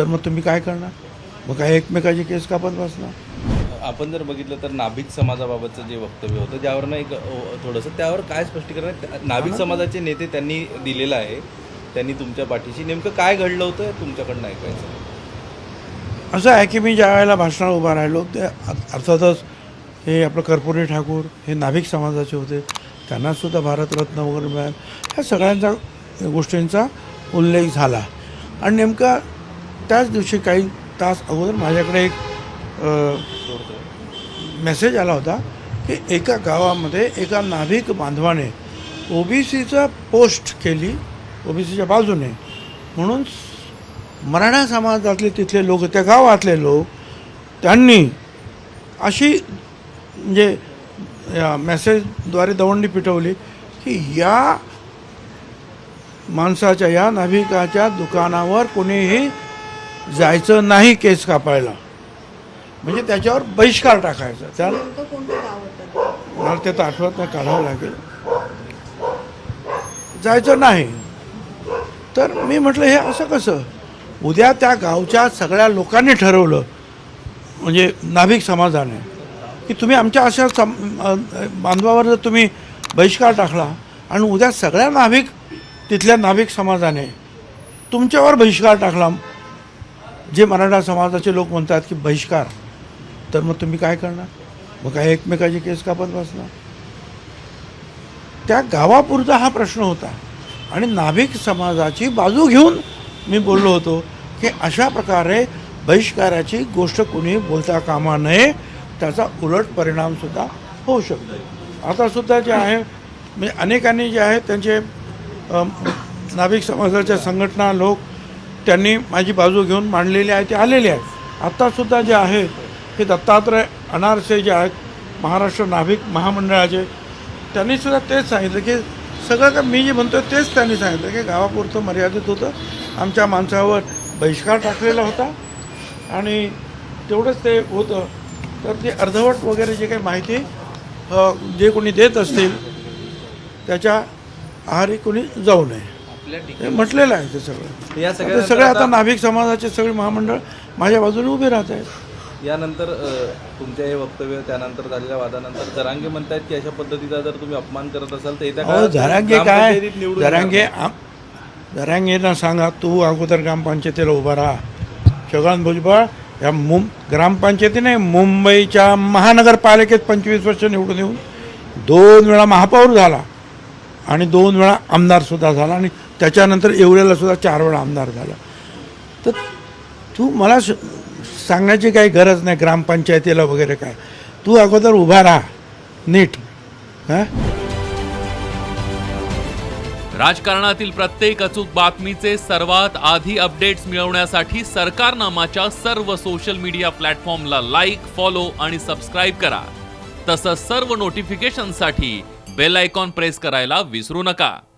तर मग तुम्ही काय करणार? मग काय एकमेकाची केस कापत बसणार? आपण जर बघितलं तर नाभिक समाजाबाबतचं जे वक्तव्य होतं ज्यावरनं एक थोडंसं त्यावर काय स्पष्टीकरण नाभिक समाजाचे नेते त्यांनी दिलेलं आहे. त्यांनी तुमच्या पाठीशी नेमकं काय घडलं होतं तुमच्याकडनं ऐकायचं असं आहे की मी ज्या वेळेला भाषणाला उभा राहिलो ते अर्थातच हे आपलं कर्पुरी ठाकूर हे नाभिक समाजाचे होते. त्यांनासुद्धा भारतरत्न वगैरे मिळालं. ह्या सगळ्यांचा गोष्टींचा उल्लेख झाला. आणि नेमका त्याच दिवशी काही तास अगोदर माझ्याकडे एक मेसेज आला होता की एका गावामध्ये एका नाभिक बांधवाने ओबीसीचं पोस्ट केली ओबीसीच्या बाजूने. म्हणून मराठा समाजातले तिथले लोक त्या गावातले लोक त्यांनी अशी म्हणजे या मेसेजद्वारे दवंडी पिटवली की या माणसाच्या या नाभिकाच्या दुकानावर कोणीही जायचं नाही केस कापायला. म्हणजे त्याच्यावर बहिष्कार टाकायचा. त्या नेमकं कोणतं गाव होतं? मला ते तर आठवत नाही काढावं लागेल. जायचं नाही. तर मी म्हटलं हे असं कसं? उद्या त्या गावच्या सगळ्या लोकांनी ठरवलं म्हणजे नाभिक समाजाने की तुम्ही आमच्या अशा सम बांधवावर जर तुम्ही बहिष्कार टाकला आणि उद्या सगळ्या नाभिक तिथल्या नाभिक समाजाने तुमच्यावर बहिष्कार टाकला जे मराठा समाजाचे लोक म्हणतात की बहिष्कार तर मग तुम्ही काय करणार? मग काय एकमेकाची केस कापत बसणार? त्या गावापुरता हा प्रश्न होता. आणि नाभिक समाजाची बाजू घेऊन मी बोललो होतो की अशा प्रकारे बहिष्काराची गोष्ट कोणी बोलता कामा नये त्याचा उलट परिणामसुद्धा होऊ शकतो. आता सुद्धा जे आहे म्हणजे अनेकांनी जे आहे त्यांचे नाभिक समाजाच्या संघटना लोक त्यांनी माझी बाजू घेऊन मांडलेली आहे ते आलेले आहेत आत्तासुद्धा जे आहे हे दत्तात्रय अनारसे जे आहेत महाराष्ट्र नाभिक महामंडळाचे त्यांनीसुद्धा तेच सांगितलं की सगळं का मी जे म्हणतो तेच त्यांनी सांगितलं की गावापुरतं मर्यादित होतं. आमच्या माणसावर बहिष्कार टाकलेला होता आणि तेवढंच ते होतं. तर ते अर्धवट वगैरे जे काही माहिती जे कोणी देत असतील त्याच्या आहारी कोणी जाऊ नये. हे म्हटलेलं आहे ते सगळं. या आता सगळे आता नाभिक समाजाचे सगळे महामंडळ माझ्या बाजूने उभे राहत आहेत. यानंतर अ, तुमच्या हे वक्तव्य त्यानंतर झालेल्या वादानंतर जरांगे म्हणतायत की अशा पद्धतीचा जर तुम्ही अपमान करत असाल तर येत्या अहो काळात जरांगे काय? ग्रामपंचायतीत निवडून येणार जरांगे आम- सांगा तू अगोदर ग्रामपंचायतीला उभा राहा. छगन भुजबळ या मुं ग्रामपंचायतीने मुंबईच्या महानगरपालिकेत पंचवीस वर्ष निवडून येऊन दोन वेळा महापौर झाला आणि दोन वेळा आमदारसुद्धा झाला आणि त्याच्यानंतर एवढ्याला सुद्धा चार वेळा आमदार झाला. तर तू मला सांगण्याची काही गरज नाही ग्रामपंचायतीला वगैरे काय. तू अगोदर उभा राहा. नीट. हां? राजकारणातील प्रत्येक अचूक बातमीचे सर्वात आधी अपडेट्स मिळवण्यासाठी सरकारनामाच्या सर्व सोशल मीडिया प्लॅटफॉर्मला लाईक फॉलो आणि सबस्क्राईब करा. तसंच सर्व नोटिफिकेशनसाठी बेल आयकॉन प्रेस करायला विसरू नका.